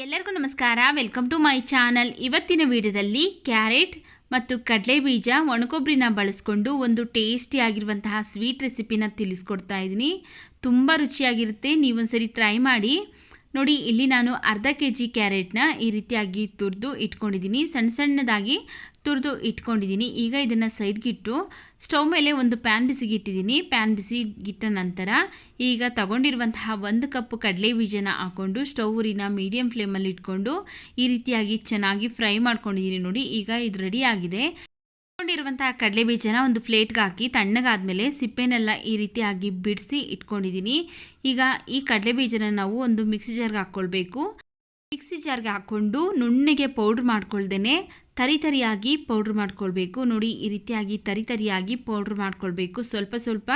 ಎಲ್ಲರಿಗೂ ನಮಸ್ಕಾರ. Welcome to my channel ಇವತ್ತಿನ ವಿಡಿಯೋದಲ್ಲಿ ಕ್ಯಾರೆಟ್ ಮತ್ತು ಕಡಲೆ ಬೀಜ ಒಣಕೊಬ್ಬರಿನ ಬಳಸ್ಕೊಂಡು ಒಂದು ಟೇಸ್ಟಿ ಆಗಿರುವಂತಹ ಸ್ವೀಟ್ ರೆಸಿಪಿನ ತಿಳಿಸ್ಕೊಡ್ತಾ ಇದ್ದೀನಿ. ತುಂಬ ರುಚಿಯಾಗಿರುತ್ತೆ. ನೀವೊಂದ್ಸರಿ ಟ್ರೈ ಮಾಡಿ. ನೋಡಿ, ಇಲ್ಲಿ ನಾನು ಅರ್ಧ ಕೆ ಜಿ ಕ್ಯಾರೆಟ್ನ ಈ ರೀತಿಯಾಗಿ ತುರಿದು ಇಟ್ಕೊಂಡಿದ್ದೀನಿ. ಸಣ್ಣ ಸಣ್ಣದಾಗಿ ತುರಿದು ಇಟ್ಕೊಂಡಿದ್ದೀನಿ. ಈಗ ಇದನ್ನು ಸೈಡ್ಗಿಟ್ಟು ಸ್ಟವ್ ಮೇಲೆ ಒಂದು ಪ್ಯಾನ್ ಬಿಸಿಗಿಟ್ಟಿದ್ದೀನಿ. ಪ್ಯಾನ್ ಬಿಸಿಗಿಟ್ಟ ನಂತರ ಈಗ ತಗೊಂಡಿರುವಂತಹ ಒಂದು ಕಪ್ ಕಡಲೆ ಬೀಜನ ಹಾಕ್ಕೊಂಡು ಊರಿನ ಮೀಡಿಯಮ್ ಫ್ಲೇಮಲ್ಲಿ ಇಟ್ಕೊಂಡು ಈ ರೀತಿಯಾಗಿ ಚೆನ್ನಾಗಿ ಫ್ರೈ ಮಾಡ್ಕೊಂಡಿದ್ದೀನಿ ನೋಡಿ, ಈಗ ಇದು ರೆಡಿ ಆಗಿದೆ. ಇಟ್ಕೊಂಡಿರುವಂತಹ ಕಡಲೆ ಬೀಜನ ಒಂದು ಪ್ಲೇಟ್ಗೆ ಹಾಕಿ ತಣ್ಣಗಾದ್ಮೇಲೆ ಸಿಪ್ಪೆನೆಲ್ಲ ಈ ರೀತಿಯಾಗಿ ಬಿಡಿಸಿ ಇಟ್ಕೊಂಡಿದ್ದೀನಿ. ಈಗ ಈ ಕಡಲೆ ಬೀಜನ ನಾವು ಒಂದು ಮಿಕ್ಸಿ ಜಾರ್ಗೆ ಹಾಕ್ಕೊಳ್ಬೇಕು. ಮಿಕ್ಸಿ ಜಾರ್ಗೆ ಹಾಕ್ಕೊಂಡು ನುಣ್ಣಗೆ ಪೌಡ್ರ್ ಮಾಡ್ಕೊಳ್ದೇನೆ ತರಿ ತರಿಯಾಗಿ ಪೌಡ್ರ್ ಮಾಡ್ಕೊಳ್ಬೇಕು. ನೋಡಿ, ಈ ರೀತಿಯಾಗಿ ತರಿತರಿಯಾಗಿ ಪೌಡ್ರ್ ಮಾಡ್ಕೊಳ್ಬೇಕು. ಸ್ವಲ್ಪ ಸ್ವಲ್ಪ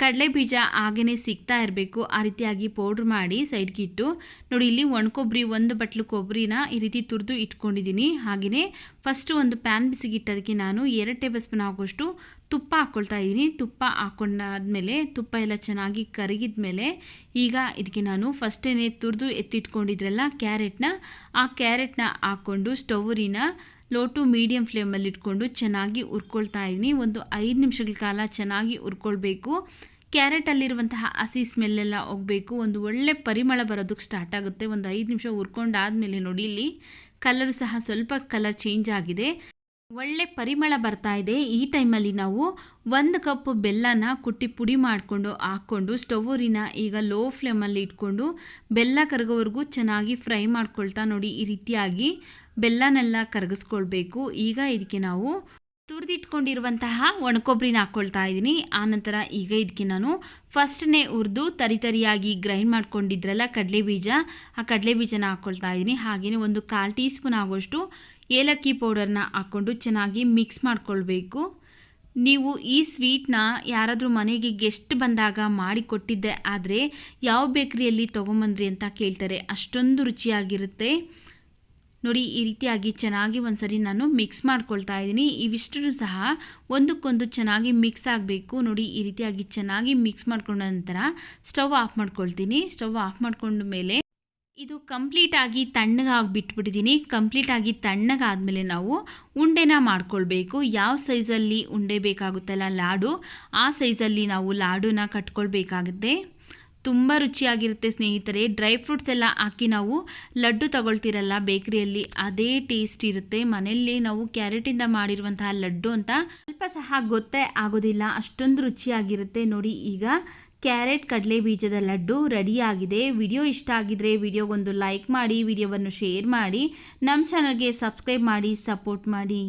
ಕಡಲೆ ಬೀಜ ಹಾಗೆಯೇ ಸಿಗ್ತಾ ಇರಬೇಕು. ಆ ರೀತಿಯಾಗಿ ಪೌಡ್ರ್ ಮಾಡಿ ಸೈಡ್ಗಿಟ್ಟು ನೋಡಿ, ಇಲ್ಲಿ ಒಣಕೊಬ್ಬರಿ ಒಂದು ಬಟ್ಲು ಕೊಬ್ಬರಿನ ಈ ರೀತಿ ತುರಿದು ಇಟ್ಕೊಂಡಿದ್ದೀನಿ. ಹಾಗೆಯೇ ಫಸ್ಟು ಒಂದು ಪ್ಯಾನ್ ಬಿಸಿಗಿಟ್ಟೋದಕ್ಕೆ ನಾನು ಎರಡು ಟೇಬಲ್ ಸ್ಪೂನ್ ಆಗೋಷ್ಟು ತುಪ್ಪ ಹಾಕ್ಕೊಳ್ತಾ ಇದ್ದೀನಿ. ತುಪ್ಪ ಹಾಕ್ಕೊಂಡಾದ್ಮೇಲೆ ತುಪ್ಪ ಎಲ್ಲ ಚೆನ್ನಾಗಿ ಕರಗಿದ ಮೇಲೆ ಈಗ ಇದಕ್ಕೆ ನಾನು ಫಸ್ಟೇನೆ ತುರಿದು ಎತ್ತಿಟ್ಕೊಂಡಿದ್ರಲ್ಲ, ಕ್ಯಾರೆಟ್ನ, ಆ ಕ್ಯಾರೆಟ್ನ ಹಾಕ್ಕೊಂಡು ಸ್ಟೌರಿನ ಲೋ ಟು ಮೀಡಿಯಮ್ ಫ್ಲೇಮಲ್ಲಿ ಇಟ್ಕೊಂಡು ಚೆನ್ನಾಗಿ ಉರ್ಕೊಳ್ತಾ ಇದ್ದೀನಿ. ಒಂದು ಐದು ನಿಮಿಷಗಳ ಕಾಲ ಚೆನ್ನಾಗಿ ಉರ್ಕೊಳ್ಬೇಕು ಕ್ಯಾರೆಟಲ್ಲಿರುವಂತಹ ಹಸಿ ಸ್ಮೆಲ್ಲೆಲ್ಲ ಹೋಗಬೇಕು. ಒಂದು ಒಳ್ಳೆ ಪರಿಮಳ ಬರೋದಕ್ಕೆ ಸ್ಟಾರ್ಟ್ ಆಗುತ್ತೆ. ಒಂದು ಐದು ನಿಮಿಷ ಹುರ್ಕೊಂಡಾದಮೇಲೆ ನೋಡಿ ಇಲ್ಲಿ ಕಲರ್ ಸಹ ಸ್ವಲ್ಪ ಕಲರ್ ಚೇಂಜ್ ಆಗಿದೆ. ಒಳ್ಳೆ ಪರಿಮಳ ಬರ್ತಾ ಇದೆ. ಈ ಟೈಮಲ್ಲಿ ನಾವು ಒಂದು ಕಪ್ ಬೆಲ್ಲನ ಕುಟ್ಟಿ ಪುಡಿ ಮಾಡಿಕೊಂಡು ಹಾಕ್ಕೊಂಡು ಸ್ಟೌರಿನ ಈಗ ಲೋ ಫ್ಲೇಮಲ್ಲಿ ಇಟ್ಕೊಂಡು ಬೆಲ್ಲ ಕರಗೋವರೆಗೂ ಚೆನ್ನಾಗಿ ಫ್ರೈ ಮಾಡ್ಕೊಳ್ತಾ ನೋಡಿ ಈ ರೀತಿಯಾಗಿ ಬೆಲ್ಲನೆಲ್ಲ ಕರಗಿಸ್ಕೊಳ್ಬೇಕು. ಈಗ ಇದಕ್ಕೆ ನಾವು ತುರಿದಿಟ್ಕೊಂಡಿರುವಂತಹ ಒಣಕೊಬ್ಬರಿನ ಹಾಕ್ಕೊಳ್ತಾ ಇದ್ದೀನಿ. ಆನಂತರ ಈಗ ಇದಕ್ಕೆ ನಾನು ಫಸ್ಟ್ನೇ ಹುರಿದು ತರಿ ತರಿಯಾಗಿ ಗ್ರೈಂಡ್ ಮಾಡ್ಕೊಂಡಿದ್ರಲ್ಲ ಕಡಲೆ ಬೀಜ ಆ ಕಡಲೆ ಬೀಜನ ಹಾಕ್ಕೊಳ್ತಾ ಇದ್ದೀನಿ. ಹಾಗೆಯೇ ಒಂದು ಕಾಲು ಟೀ ಸ್ಪೂನ್ ಆಗೋಷ್ಟು ಏಲಕ್ಕಿ ಪೌಡರ್ನ ಹಾಕ್ಕೊಂಡು ಚೆನ್ನಾಗಿ ಮಿಕ್ಸ್ ಮಾಡ್ಕೊಳ್ಬೇಕು. ನೀವು ಈ ಸ್ವೀಟ್ನ ಯಾರಾದರೂ ಮನೆಗೆ ಗೆಸ್ಟ್ ಬಂದಾಗ ಮಾಡಿ ಕೊಟ್ಟಿದ್ದೆ, ಆದರೆ ಯಾವ ಬೇಕ್ರಿಯಲ್ಲಿ ತೊಗೊಂಬಂದ್ರಿ ಅಂತ ಕೇಳ್ತಾರೆ. ಅಷ್ಟೊಂದು ರುಚಿಯಾಗಿರುತ್ತೆ. ನೋಡಿ, ಈ ರೀತಿಯಾಗಿ ಚೆನ್ನಾಗಿ ಒಂದ್ಸರಿ ನಾನು ಮಿಕ್ಸ್ ಮಾಡ್ಕೊಳ್ತಾ ಇದ್ದೀನಿ. ಇವಿಷ್ಟು ಸಹ ಒಂದಕ್ಕೊಂದು ಚೆನ್ನಾಗಿ ಮಿಕ್ಸ್ ಆಗಬೇಕು. ನೋಡಿ, ಈ ರೀತಿಯಾಗಿ ಚೆನ್ನಾಗಿ ಮಿಕ್ಸ್ ಮಾಡ್ಕೊಂಡ ನಂತರ ಸ್ಟವ್ ಆಫ್ ಮಾಡ್ಕೊಳ್ತೀನಿ. ಸ್ಟವ್ ಆಫ್ ಮಾಡಿಕೊಂಡ ಮೇಲೆ ಇದು ಕಂಪ್ಲೀಟಾಗಿ ತಣ್ಣಗಾಗಿ ಬಿಟ್ಬಿಟ್ಟಿದ್ದೀನಿ ಕಂಪ್ಲೀಟಾಗಿ ತಣ್ಣಗಾದಮೇಲೆ ನಾವು ಉಂಡೆನ ಮಾಡ್ಕೊಳ್ಬೇಕು. ಯಾವ ಸೈಜಲ್ಲಿ ಉಂಡೆ ಬೇಕಾಗುತ್ತಲ್ಲ ಲಾಡು, ಆ ಸೈಜಲ್ಲಿ ನಾವು ಲಾಡುನ ಕಟ್ಕೊಳ್ಬೇಕಾಗುತ್ತೆ. ತುಂಬ ರುಚಿಯಾಗಿರುತ್ತೆ ಸ್ನೇಹಿತರೆ. ಡ್ರೈ ಫ್ರೂಟ್ಸ್ ಎಲ್ಲ ಹಾಕಿ ನಾವು ಲಡ್ಡು ತಗೊಳ್ತಿರಲ್ಲ ಬೇಕ್ರಿಯಲ್ಲಿ ಅದೇ ಟೇಸ್ಟ್ ಇರುತ್ತೆ. ಮನೆಯಲ್ಲಿ ನಾವು ಕ್ಯಾರೆಟಿಂದ ಮಾಡಿರುವಂತಹ ಲಡ್ಡು ಅಂತ ಸ್ವಲ್ಪ ಸಹ ಗೊತ್ತೇ ಆಗೋದಿಲ್ಲ. ಅಷ್ಟೊಂದು ರುಚಿಯಾಗಿರುತ್ತೆ. ನೋಡಿ ಈಗ ಕ್ಯಾರೆಟ್ ಕಡಲೆ ಬೀಜದ ಲಡ್ಡು ರೆಡಿಯಾಗಿದೆ. ವಿಡಿಯೋ ಇಷ್ಟ ಆಗಿದ್ರೆ ವಿಡಿಯೋಗೊಂದು ಲೈಕ್ ಮಾಡಿ, ವಿಡಿಯೋವನ್ನು ಶೇರ್ ಮಾಡಿ. ನಮ್ಮ ಚಾನಲ್ಗೆ ಸಬ್ಸ್ಕ್ರೈಬ್ ಮಾಡಿ, ಸಪೋರ್ಟ್ ಮಾಡಿ.